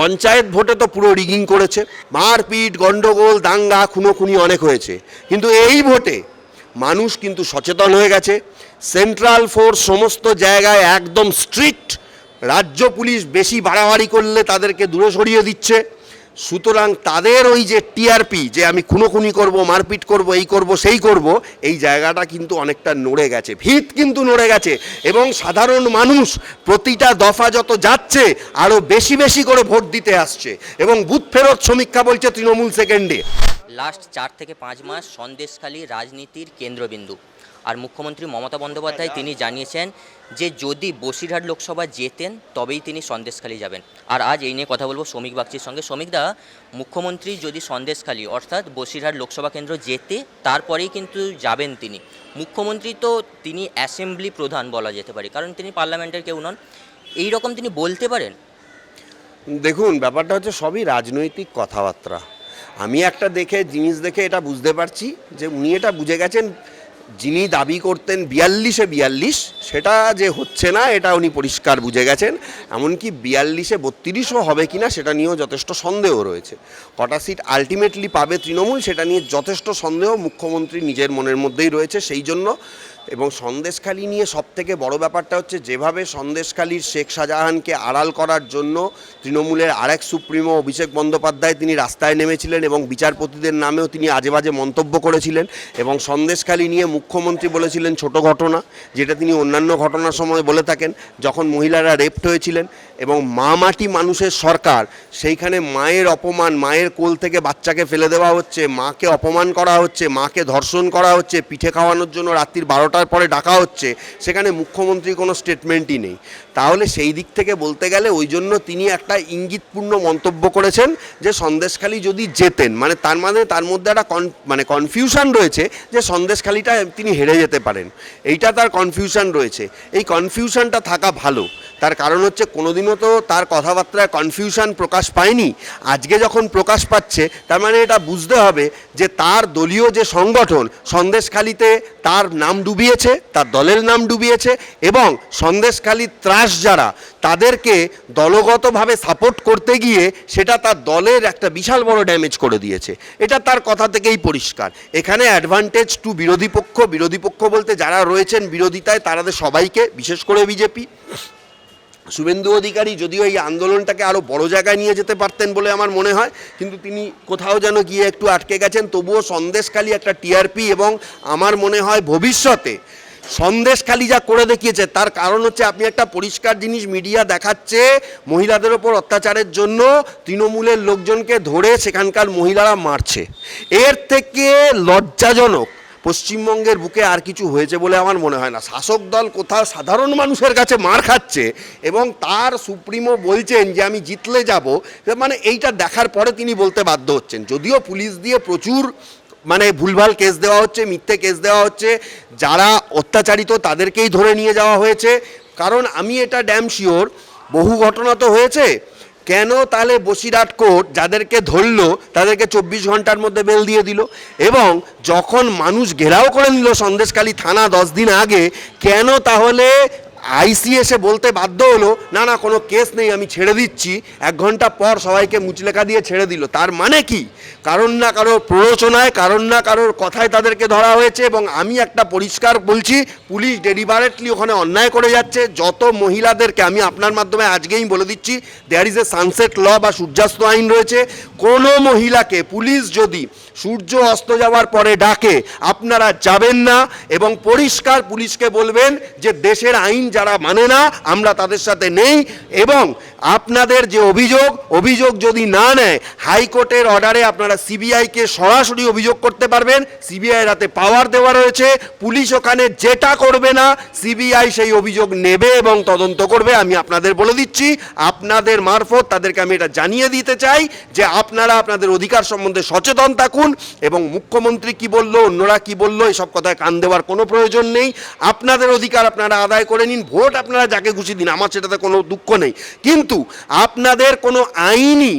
পঞ্চায়েত ভোটে তো পুরো রিগিং করেছে। মারপিট, গন্ডগোল, দাঙ্গা, খুনোখুনি অনেক হয়েছে। কিন্তু এই ভোটে মানুষ কিন্তু সচেতন হয়ে গেছে। সেন্ট্রাল ফোর্স সমস্ত জায়গায় একদম স্ট্রিক্ট। রাজ্য পুলিশ বেশি বাড়াবাড়ি করলে তাদেরকে দূরে সরিয়ে দিচ্ছে। সুতরাং তাদের ওই যে টিআরপি, যে আমি খুনোখুনি করব, মারপিট করব, এই করব, সেই করব, এই জায়গাটা কিন্তু অনেকটা নড়ে গেছে। ভিত কিন্তু নড়ে গেছে এবং সাধারণ মানুষ প্রতিটা দফা যত যাচ্ছে আরও বেশি বেশি করে ভোট দিতে আসছে এবং বুথ ফেরত সমীক্ষা বলছে তৃণমূল সেকেন্ডে। লাস্ট চার থেকে পাঁচ মাস সন্দেশখালী রাজনীতির কেন্দ্রবিন্দু। আর মুখ্যমন্ত্রী মমতা বন্দ্যোপাধ্যায় তিনি জানিয়েছেন যে যদি বসিরহাট লোকসভা জেতেন তবেই তিনি সন্দেশখালী যাবেন। আর আজ এই নিয়ে কথা বলব শ্রমিক বাগচির সঙ্গে। শ্রমিকদা মুখ্যমন্ত্রী যদি সন্দেশখালী অর্থাৎ বসিরহাট লোকসভা কেন্দ্র জেতে তারপরেই কিন্তু যাবেন তিনি। মুখ্যমন্ত্রী তো তিনি অ্যাসেম্বলি প্রধান বলা যেতে পারে কারণ তিনি পার্লামেন্টের কেউ নন। এই রকম তিনি বলতে পারেন? দেখুন ব্যাপারটা হচ্ছে সবই রাজনৈতিক কথাবার্তা। আমি একটা দেখে জিনিস দেখে এটা বুঝতে পারছি যে উনি এটা বুঝে গেছেন যিনি দাবি করতেন বিয়াল্লিশে বিয়াল্লিশ, সেটা যে হচ্ছে না, এটা উনি পরিষ্কার বুঝে গেছেন। এমনকি বিয়াল্লিশে বত্রিশও হবে কি না সেটা নিয়েও যথেষ্ট সন্দেহ রয়েছে। কটা সিট আলটিমেটলি পাবে তৃণমূল, সেটা নিয়ে যথেষ্ট সন্দেহ মুখ্যমন্ত্রী নিজের মনের মধ্যেই রয়েছে। সেই জন্য এবং সন্দেশখালী নিয়ে সবথেকে বড় ব্যাপারটা হচ্ছে যেভাবে সন্দেশখালীর শেখ শাহজাহানকে আড়াল করার জন্য তৃণমূলের আরেক সুপ্রিমো অভিষেক বন্দ্যোপাধ্যায় তিনি রাস্তায় নেমেছিলেন এবং বিচারপতিদের নামেও তিনি আজে বাজে মন্তব্য করেছিলেন এবং সন্দেশখালী নিয়ে মুখ্যমন্ত্রী বলেছিলেন ছোট ঘটনা, যেটা তিনি অন্যান্য ঘটনার সময় বলে থাকেন, যখন মহিলারা রেপড হয়েছিলেন এবং মা মাটি মানুষের সরকার, সেইখানে মায়ের অপমান, মায়ের কোল থেকে বাচ্চাকে ফেলে দেওয়া হচ্ছে, মাকে অপমান করা হচ্ছে, মাকে ধর্ষণ করা হচ্ছে, পিঠে খাওয়ানোর জন্য রাত্রির বারোটার পরে ডাকা হচ্ছে, সেখানে মুখ্যমন্ত্রী কোনো স্টেটমেন্টই নেই। তাহলে সেই দিক থেকে বলতে গেলে ওই জন্য তিনি একটা ইঙ্গিতপূর্ণ মন্তব্য করেছেন যে সন্দেশখালি যদি জেতেন মানে তার মানে তার মধ্যে একটা কন মানে কনফিউশন রয়েছে যে সন্দেশখালিটা তিনি হেরে যেতে পারেন। এইটা তার কনফিউশন রয়েছে। এই কনফিউশনটা থাকা ভালো। তার কারণ হচ্ছে কোনোদিনও তো তার কথাবার্তায় কনফিউশন প্রকাশ পায়নি। আজকে যখন প্রকাশ পাচ্ছে, তার মানে এটা বুঝতে হবে যে তার দলীয় যে সংগঠন, সন্দেশখালিতে তার নাম ডুবিয়েছে, তার দলের নাম ডুবিয়েছে এবং সন্দেশখালির ত্রাস যারা, তাদেরকে দলগতভাবে সাপোর্ট করতে গিয়ে সেটা তার দলের একটা বিশাল বড় ড্যামেজ করে দিয়েছে। এটা তার কথা থেকেই পরিষ্কার। এখানে অ্যাডভান্টেজ টু বিরোধী পক্ষ বিরোধী পক্ষ বলতে যারা রয়েছেন বিরোধিতায় তাদের সবাইকে, বিশেষ করে বিজেপি। শুভেন্দু অধিকারী যদিও এই আন্দোলনটাকে আরও বড় জায়গায় নিয়ে যেতে পারতেন বলে আমার মনে হয়, কিন্তু তিনি কোথাও যেন গিয়ে একটু আটকে গেছেন। তবুও সন্দেশখালী একটা টিআরপি এবং আমার মনে হয় ভবিষ্যতে সন্দেশখালী যা করে দেখিয়েছে, তার কারণ হচ্ছে আপনি একটা পরিষ্কার জিনিস মিডিয়া দেখাচ্ছে মহিলাদের ওপর অত্যাচারের জন্য, তৃণমূলের লোকজনকে ধরে সেখানকার মহিলারা মারছে। এর থেকে লজ্জাজনক পশ্চিমবঙ্গের বুকে আর কিছু হয়েছে বলে আমার মনে হয় না। শাসক দল কোথাও সাধারণ মানুষের কাছে মার খাচ্ছে এবং তার সুপ্রিমো বলছেন যে আমি জিতলে যাব। মানে এইটা দেখার পরে তিনি বলতে বাধ্য হচ্ছেন। যদিও পুলিশ দিয়ে প্রচুর মানে ভুলভাল কেস দেওয়া হচ্ছে, মিথ্যে কেস দেওয়া হচ্ছে, যারা অত্যাচারিত তাদেরকেই ধরে নিয়ে যাওয়া হয়েছে। কারণ আমি এটা ড্যাম শিওর বহু ঘটনা তো হয়েছে। কেন তাহলে বসিরহাট কোর্ট যাদেরকে ধরলো, তাদেরকে চব্বিশ ঘণ্টার মধ্যে বেল দিয়ে দিল? এবং যখন মানুষ ঘেরাও করে নিল সন্দেশকালী থানা দশ দিন আগে, কেন তাহলে আইসি এসে বলতে বাধ্য হলো, না না, কোনো কেস নেই, আমি ছেড়ে দিচ্ছি। এক ঘণ্টা পর সবাইকে মুচলেখা দিয়ে ছেড়ে দিল। তার মানে কি? কারণ না কারোর প্ররোচনায়, কারণ না কারোর কথায় তাদেরকে ধরা হয়েছে এবং আমি একটা পরিষ্কার বলছি, পুলিশ ডেলিভারেটলি ওখানে অন্যায় করে যাচ্ছে। যত মহিলাদেরকে আমি আপনার মাধ্যমে আজকেই বলে দিচ্ছি দেয়ার ইজ এ সানসেট ল বা সূর্যাস্ত আইন রয়েছে। কোনো মহিলাকে পুলিশ যদি সূর্য অস্ত যাওয়ার পরে ডাকে, আপনারা যাবেন না এবং পরিষ্কার পুলিশকে বলবেন যে দেশের আইন যারা মানে না আমরা তাদের সাথে নেই এবং আপনাদের যে অভিযোগ অভিযোগ যদি না নেয়, হাইকোর্টের অর্ডারে আপনারা সিবিআইকে সরাসরি অভিযোগ করতে পারবেন। সিবিআই রাতে পাওয়ার দেওয়া রয়েছে। পুলিশ ওখানে যেটা করবে না, সিবিআই সেই অভিযোগ নেবে এবং তদন্ত করবে। আমি আপনাদের বলে দিচ্ছি, আপনাদের মারফত তাদেরকে আমি এটা জানিয়ে দিতে চাই যে আপনারা আপনাদের অধিকার সম্বন্ধে সচেতন থাকুন এবং মুখ্যমন্ত্রী কি বলল, অন্যরা কি বলল, এসব কথায় কান দেওয়ার কোনো প্রয়োজন নেই। আপনাদের অধিকার আপনারা আদায় করে নিন, ভোট আপনারা যাকে খুশি দিন, আমার সেটাতে কোনো দুঃখ নেই। কিন্তু আপনাদের কোনো আইনি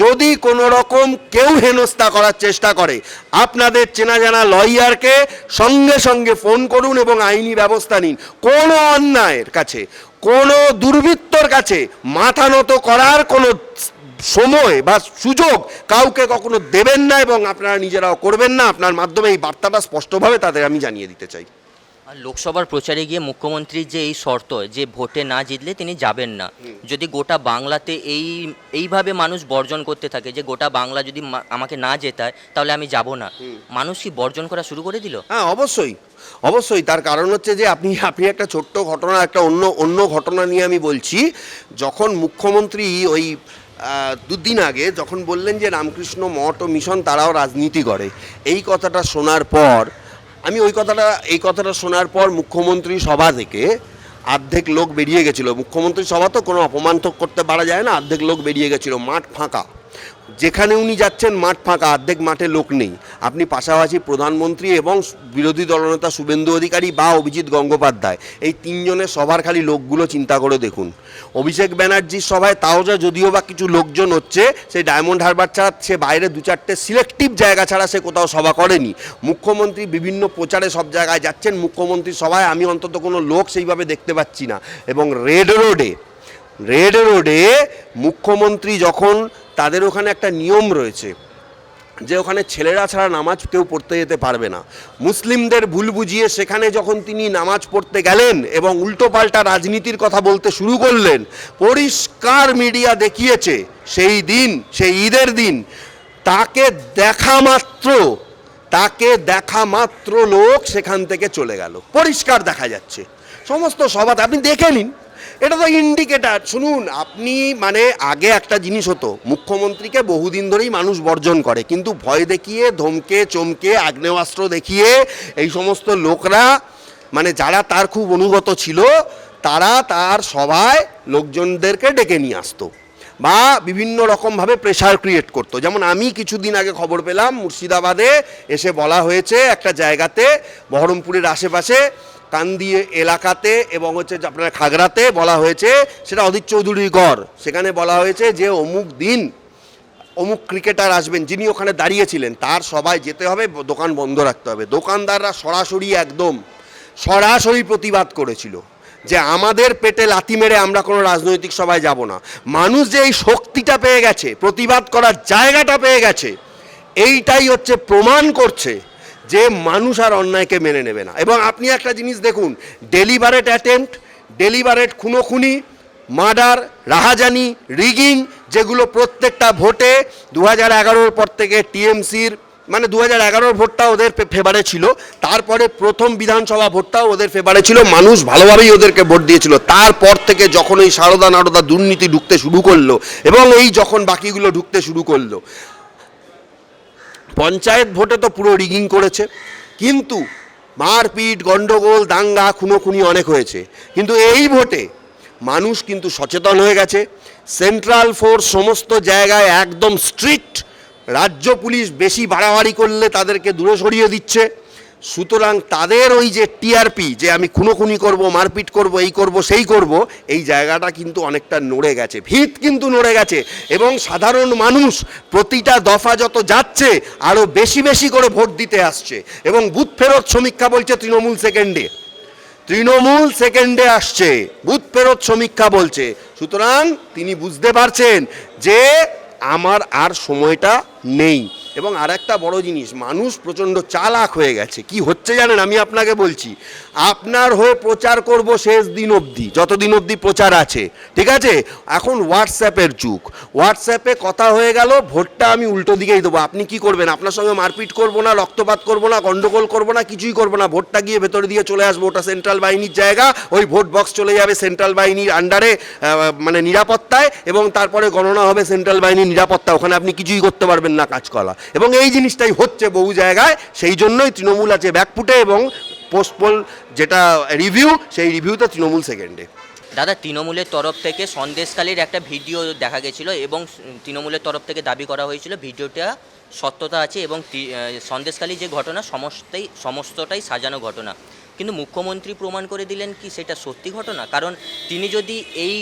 যদি কোনো রকম কেউ হেনস্থা করার চেষ্টা করে, আপনাদের চেনা জানা লয়ারকে সঙ্গে সঙ্গে ফোন করুন এবং আইনি ব্যবস্থা নিন। কোনো অন্যায়ের কাছে, কোনো দুর্বৃত্তর কাছে মাথা নত করার কোনো সময় বা সুযোগ কাউকে কখনো দেবেন না এবং আপনারা নিজেরাও করবেন না। আপনার মাধ্যমে এই বার্তাটা স্পষ্টভাবে তাদের আমি জানিয়ে দিতে চাই। লোকসভার প্রচারে গিয়ে মুখ্যমন্ত্রীর যে এই শর্ত যে ভোটে না জিতলে তিনি যাবেন না। যদি গোটা বাংলাতে এই এইভাবে মানুষ বর্জন করতে থাকে যে গোটা বাংলা যদি আমাকে না জেতায় তাহলে আমি যাব না। মানুষ কি বর্জন করা শুরু করে দিল? হ্যাঁ অবশ্যই। অবশ্যই। তার কারণ হচ্ছে যে আপনি আপনি একটা ছোট্ট ঘটনা একটা অন্য অন্য ঘটনা নিয়ে আমি বলছি। যখন মুখ্যমন্ত্রী ওই দুদিন আগে যখন বললেন যে রামকৃষ্ণ মঠ ও মিশন তারাও রাজনীতি করে এই কথাটা শোনার পর আমি ওই কথাটা, এই কথাটা শোনার পর মুখ্যমন্ত্রী সভা থেকে অর্ধেক লোক বেরিয়ে গেছিল। মুখ্যমন্ত্রী সভা তো কোনো অপমান তো করতে পারা যায় না অর্ধেক লোক বেরিয়ে গেছিল, মাঠ ফাঁকা। যেখানে উনি যাচ্ছেন, মাঠ ফাঁকা, অর্ধেক মাঠে লোক নেই। আপনি পাশাপাশি প্রধানমন্ত্রী এবং বিরোধী দলনেতা শুভেন্দু অধিকারী বা অভিজিৎ গঙ্গোপাধ্যায়, এই তিনজনের সবার খালি লোকগুলো চিন্তা করে দেখুন। অভিষেক ব্যানার্জির সভায় তাও যা যদিও বা কিছু লোকজন হচ্ছে, সেই ডায়মন্ড হারবার ছাড়া সে বাইরে দু চারটে সিলেক্টিভ জায়গা ছাড়া সে কোথাও সভা করেনি। মুখ্যমন্ত্রী বিভিন্ন প্রচারে সব জায়গায় যাচ্ছেন মুখ্যমন্ত্রী সভায় আমি অন্তত কোনো লোক সেইভাবে দেখতে পাচ্ছি না। এবং রেড রোডে রেড রোডে মুখ্যমন্ত্রী যখন তাদের ওখানে একটা নিয়ম রয়েছে, যে ওখানে ছেলেরা ছাড়া নামাজ কেউ পড়তে যেতে পারবে না। মুসলিমদের ভুল বুঝিয়ে সেখানে যখন তিনি নামাজ পড়তে গেলেন এবং উল্টোপাল্টা রাজনীতির কথা বলতে শুরু করলেন, পরিষ্কার মিডিয়া দেখিয়েছে সেই দিন, সেই ঈদের দিন, তাকে দেখা মাত্র, তাকে দেখা মাত্র লোক সেখান থেকে চলে গেল। পরিষ্কার দেখা যাচ্ছে। সমস্ত সভাতে আপনি দেখে নিন। এটা তো ইন্ডিকেটার শুনুন, আপনি মানে আগে একটা জিনিস হতো, মুখ্যমন্ত্রীকে বহুদিন ধরেই মানুষ বর্জন করে, কিন্তু ভয় দেখিয়ে, ধমকে, চমকে, আগ্নেয়াস্ত্র দেখিয়ে, এই সমস্ত লোকরা মানে যারা তার খুব অনুগত ছিল, তারা তার সভায় লোকজনদেরকে ডেকে নিয়ে আসতো বা বিভিন্ন রকমভাবে প্রেশার ক্রিয়েট করতো। যেমন আমি কিছুদিন আগে খবর পেলাম, মুর্শিদাবাদে এসে বলা হয়েছে একটা জায়গাতে, বহরমপুরের আশেপাশে কান্দিয়ে এলাকাতে এবং হচ্ছে আপনার খাগড়াতে বলা হয়েছে, সেটা অদিত চৌধুরীর গড়। সেখানে বলা হয়েছে যে অমুক দিন অমুক ক্রিকেটার আসবেন, যিনি ওখানে দাঁড়িয়েছিলেন, তার সবাই যেতে হবে, দোকান বন্ধ রাখতে হবে। দোকানদাররা সরাসরি একদম সরাসরি প্রতিবাদ করেছিল যে আমাদের পেটে লাথি মেরে আমরা কোনো রাজনৈতিক সভায় যাব না। মানুষ যে এই শক্তিটা পেয়ে গেছে, প্রতিবাদ করার জায়গাটা পেয়ে গেছে, এইটাই হচ্ছে প্রমাণ করছে যে মানুষ আর অন্যায়কে মেনে নেবে না। এবং আপনি একটা জিনিস দেখুন ডেলিভারেট অ্যাটেম্পট ডেলিভারেট খুনোখুনি, মার্ডার, রাহাজানি, রিগিং, যেগুলো প্রত্যেকটা ভোটে দু হাজার এগারোর পর থেকে টিএমসির মানে দু হাজার এগারোর ভোটটা ওদের ফেভারে ছিল। তারপরে প্রথম বিধানসভা ভোটটাও ওদের ফেভারে ছিল। মানুষ ভালোভাবেই ওদেরকে ভোট দিয়েছিল। তারপর থেকে যখন এই সারদা নারদা দুর্নীতি ঢুকতে শুরু করল, এবং এই যখন বাকিগুলো ঢুকতে শুরু করল পঞ্চায়েত ভোটে তো পুরো রিগিং করেছে। কিন্তু মারপিট, গন্ডগোল, দাঙ্গা, খুনোখুনি অনেক হয়েছে। কিন্তু এই ভোটে মানুষ কিন্তু সচেতন হয়ে গেছে। সেন্ট্রাল ফোর্স সমস্ত জায়গায় একদম স্ট্রিক্ট। রাজ্য পুলিশ বেশি বাড়াবাড়ি করলে তাদেরকে দূরে সরিয়ে দিচ্ছে। সুতরাং তাদের ওই যে টিআরপি যে আমি খুনোখুনি করব, মারপিট করব, এই করব, সেই করব, এই জায়গাটা কিন্তু অনেকটা নড়ে গেছে। ভিত কিন্তু নড়ে গেছে এবং সাধারণ মানুষ প্রতিটা দফা যত যাচ্ছে আরও বেশি বেশি করে ভোট দিতে আসছে এবং বুথ ফেরত সমীক্ষা বলছে তৃণমূল সেকেন্ডে তৃণমূল সেকেন্ডে আসছে, বুথ ফেরত সমীক্ষা বলছে। সুতরাং তিনি বুঝতে পারছেন যে আমার আর সময়টা নেই। এবং আর একটা বড় জিনিস, মানুষ প্রচণ্ড চালাক হয়ে গেছে। কি হচ্ছে জানেন? আমি আপনাকে বলছি, আপনার হয়ে প্রচার করব শেষ দিন অবধি, যতদিন অবধি প্রচার আছে, ঠিক আছে? এখন হোয়াটসঅ্যাপের যুগ। হোয়াটসঅ্যাপে কথা হয়ে গেল, ভোটটা আমি উল্টো দিকেই দেবো। আপনি কি করবেন? আপনার সঙ্গে মারপিট করব না, রক্তপাত করব না, গন্ডগোল করব না, কিছুই করব না। ভোটটা গিয়ে ভেতরে দিয়ে চলে আসব, ওটা সেন্ট্রাল বাহিনীর জায়গা। ওই ভোট বক্স চলে যাবে সেন্ট্রাল বাহিনীর আন্ডারে মানে নিরাপত্তায়, এবং তারপরে গণনা হবে সেন্ট্রাল বাহিনীর নিরাপত্তা। ওখানে আপনি কিছুই করতে পারবেন না কাজকলা এবং এই জিনিসটাই হচ্ছে বহু জায়গায়। সেই জন্যই তৃণমূল আছে ব্যাকফুটে এবং পোস্টপোল যেটা রিভিউ, সেই রিভিউতে তৃণমূল সেকেন্ডে দাদা, তৃণমূলের তরফ থেকে সন্দেশকালীর একটা ভিডিও দেখা গেছিল এবং তৃণমূলের তরফ থেকে দাবি করা হয়েছিল ভিডিওটা সত্যতা আছে এবং সন্দেশকালী যে ঘটনা সমস্তই, সমস্তটাই সাজানো ঘটনা। কিন্তু মুখ্যমন্ত্রী প্রমাণ করে দিলেন কি সেটা সত্যি ঘটনা? কারণ তিনি যদি এই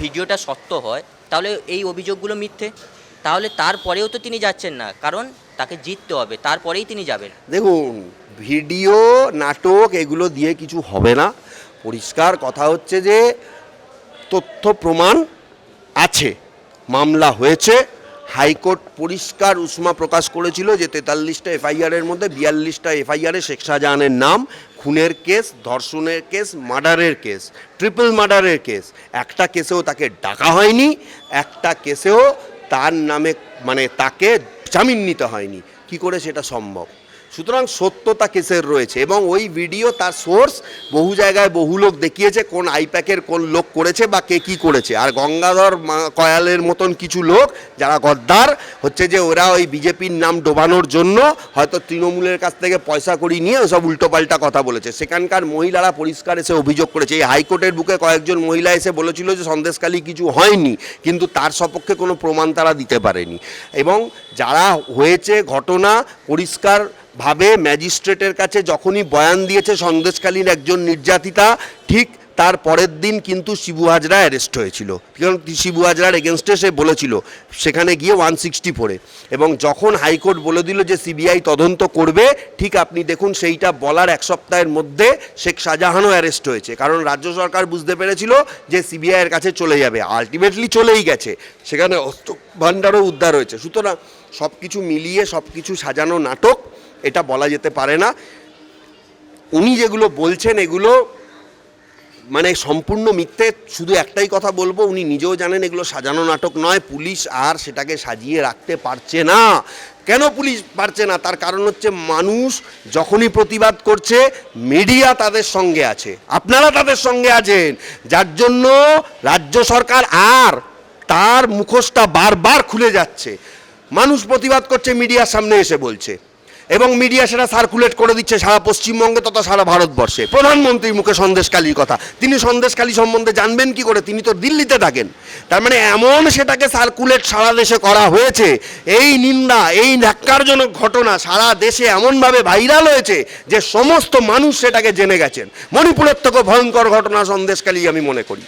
ভিডিওটা সত্য হয়, তাহলে এই অভিযোগগুলো মিথ্যে? তাহলে তারপরেও তো তিনি যাচ্ছেন না, কারণ তাকে জিততে হবে, তারপরেই তিনি যাবেন। দেখুন, ভিডিও, নাটক এগুলো দিয়ে কিছু হবে না। পরিষ্কার কথা হচ্ছে যে, তথ্য প্রমাণ আছে, মামলা হয়েছে। হাইকোর্ট পরিষ্কার উষ্মা প্রকাশ করেছিল যে, তেতাল্লিশটা এফআইআরের মধ্যে বিয়াল্লিশটা এফআইআরে শেখ শাহজাহানের নাম, খুনের কেস, ধর্ষণের কেস, মার্ডারের কেস, ট্রিপল মার্ডারের কেস। একটা কেসেও তাকে ডাকা হয়নি, একটা কেসেও তার নামে মানে তাকে জামিন নিতে হয়নি। কি করে সেটা সম্ভব? সুতরাং সত্যতা কেসের রয়েছে? এবং ওই ভিডিও, তার সোর্স বহু জায়গায় বহু লোক দেখিয়েছে, কোন আইপ্যাকের কোন লোক করেছে বা কে কি করেছে। আর গঙ্গাধর কয়ালের মতন কিছু লোক যারা গদ্দার, হচ্ছে যে ওরা ওই বিজেপির নাম ডোবানোর জন্য হয়তো তৃণমূলের কাছ থেকে পয়সা করি নিয়ে সব উল্টোপাল্টা কথা বলেছে। সেখানকার মহিলারা পরিষ্কার এসে অভিযোগ করেছে। এই হাইকোর্টের বুকে কয়েকজন মহিলা এসে বলেছিল যে সন্দেশকালী কিছু হয়নি, কিন্তু তার সপক্ষে কোনো প্রমাণ তারা দিতে পারেনি। এবং যারা হয়েছে, ঘটনা পরিষ্কার ভাবে ম্যাজিস্ট্রেটের কাছে যখনই বয়ান দিয়েছে সন্দেশকালীন একজন নির্যাতিতা, ঠিক তার পরের দিন কিন্তু শিবু হাজরা অ্যারেস্ট হয়েছিল। কারণ শিবু হাজরার এগেনস্টে সে বলেছিল, সেখানে গিয়ে ওয়ান সিক্সটি ফোরে এবং যখন হাইকোর্ট বলে দিল যে সিবিআই তদন্ত করবে, ঠিক আপনি দেখুন সেইটা বলার এক সপ্তাহের মধ্যে শেখ শাহজাহানও অ্যারেস্ট হয়েছে। কারণ রাজ্য সরকার বুঝতে পেরেছিল যে সিবিআইয়ের কাছে চলে যাবে। আলটিমেটলি চলেই গেছে। সেখানে অস্ত্র ভাণ্ডারও উদ্ধার হয়েছে। সুতরাং সব কিছু মিলিয়ে সব কিছু সাজানো নাটক এটা বলা যেতে পারে না। উনি যেগুলো বলছেন এগুলো মানে সম্পূর্ণ মিথ্যে, শুধু একটাই কথা বলব, উনি নিজেও জানেন এগুলো সাজানো নাটক নয়, পুলিশ আর সেটাকে সাজিয়ে রাখতে পারছে না। কেন পুলিশ পারছে না? তার কারণ হচ্ছে মানুষ যখনই প্রতিবাদ করছে মিডিয়া তাদের সঙ্গে আছে। আপনারা তাদের সঙ্গে আছেন। যার জন্য রাজ্য সরকার আর তার মুখোশটা বারবার খুলে যাচ্ছে। মানুষ প্রতিবাদ করছে মিডিয়ার সামনে এসে বলছে। এবং মিডিয়া সেটা সার্কুলেট করে দিচ্ছে সারা পশ্চিমবঙ্গে তথা সারা ভারতবর্ষে। প্রধানমন্ত্রীর মুখে সন্দেশকালীর কথা। তিনি সন্দেশকালী সম্বন্ধে জানবেন কি করে? তিনি তো দিল্লিতে থাকেন। তার মানে এমন সেটাকে সার্কুলেট সারা দেশে করা হয়েছে। এই নিন্দা, এই ন্যাক্কারজনক ঘটনা সারা দেশে এমনভাবে ভাইরাল হয়েছে যে সমস্ত মানুষ সেটাকে জেনে গেছেন। মণিপুরের থেকেও ভয়ঙ্কর ঘটনা সন্দেশকালী আমি মনে করি।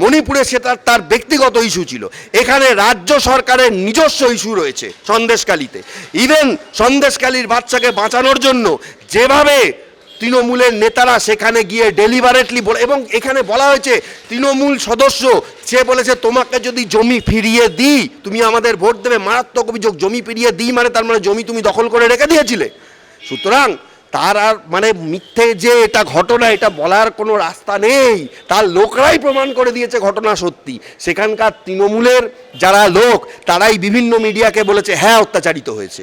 মণিপুরে সেটা তার ব্যক্তিগত ইস্যু ছিল। এখানে রাজ্য সরকারের নিজস্ব ইস্যু রয়েছে সন্দেশকালীতে ইভেন সন্দেশকালীর বাচ্চাকে বাঁচানোর জন্য যেভাবে তৃণমূলের নেতারা সেখানে গিয়ে ডেলিভারেটলি বলে এবং এখানে বলা হয়েছে, তৃণমূল সদস্য, সে বলেছে, তোমাকে যদি জমি ফিরিয়ে দিই, তুমি আমাদের ভোট দেবে। মারাত্মক অভিযোগ, জমি ফিরিয়ে দিই মানে তার মানে জমি তুমি দখল করে রেখে দিয়েছিলে। সুতরাং তার আর মানে মিথ্যে যে এটা ঘটনা, এটা বলার কোনো রাস্তা নেই। তার লোকরাই প্রমাণ করে দিয়েছে ঘটনা সত্যি। সেখানকার তৃণমূলের যারা লোক, তারাই বিভিন্ন মিডিয়াকে বলেছে হ্যাঁ অত্যাচারিত হয়েছে।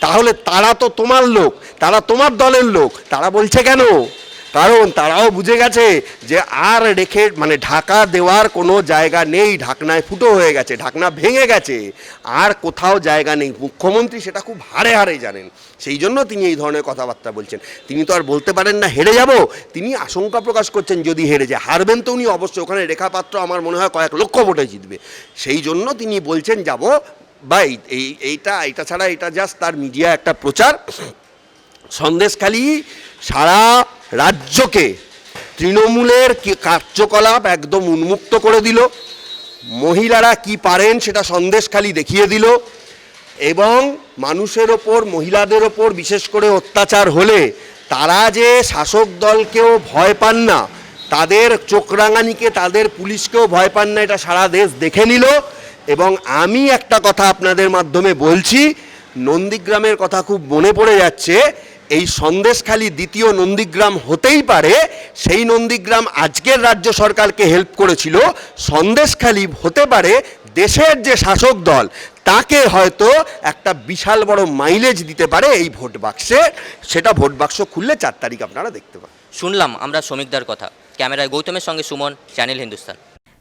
তাহলে তারা তো তোমার লোক, তারা তোমার দলের লোক, তারা বলছে কেন? কারণ তারাও বুঝে গেছে যে আর রেখে মানে ঢাকা দেওয়ার কোনো জায়গা নেই, ঢাকনায় ফুটো হয়ে গেছে, ঢাকনা ভেঙে গেছে, আর কোথাও জায়গা নেই। মুখ্যমন্ত্রী সেটা খুব হারে হারে জানেন। সেই জন্য তিনি এই ধরনের কথাবার্তা বলছেন। তিনি তো আর বলতে পারেন না, হেরে যাব। তিনি আশঙ্কা প্রকাশ করছেন, যদি হেরে যায়। হারবেন তো উনি অবশ্যই। ওখানে রেখাপাত্র আমার মনে হয় কয়েক লক্ষ ভোটে জিতবে। সেই জন্য তিনি বলছেন, যাব। বা এই- এই, এইটা এটা ছাড়া এটা জাস্ট তার মিডিয়া একটা প্রচার। সন্দেশখালী সারা রাজ্যকে তৃণমূলের কার্যকলাপ একদম উন্মুক্ত করে দিল। মহিলারা কি পারেন সেটা সন্দেশখালী দেখিয়ে দিল এবং মানুষের ওপর, মহিলাদের ওপর বিশেষ করে অত্যাচার হলে তারা যে শাসক দলকেও ভয় পান না, তাদের চোখরাঙানিকে তাদের পুলিশকেও ভয় পান না, এটা সারা দেশ দেখে নিল। এবং আমি একটা কথা আপনাদের মাধ্যমে বলছি নন্দীগ্রামের কথা খুব মনে পড়ে যাচ্ছে। এই সন্দেশখালী দ্বিতীয় নন্দীগ্রাম হতেই পারে। সেই নন্দীগ্রাম আজকের রাজ্য সরকারকে হেল্প করেছিল। সন্দেশখালী হতে পারে দেশের যে শাসক দল, তাকে হয়তো একটা বিশাল বড় মাইলেজ দিতে পারে এই ভোট বাক্সে সেটা ভোট বাক্স খুললে চার তারিখ আপনারা দেখতে পাবেন। শুনলাম, আমরা শ্রমিকদার কথা। ক্যামেরায় গৌতমের সঙ্গে সুমন, চ্যানেল হিন্দুস্তান।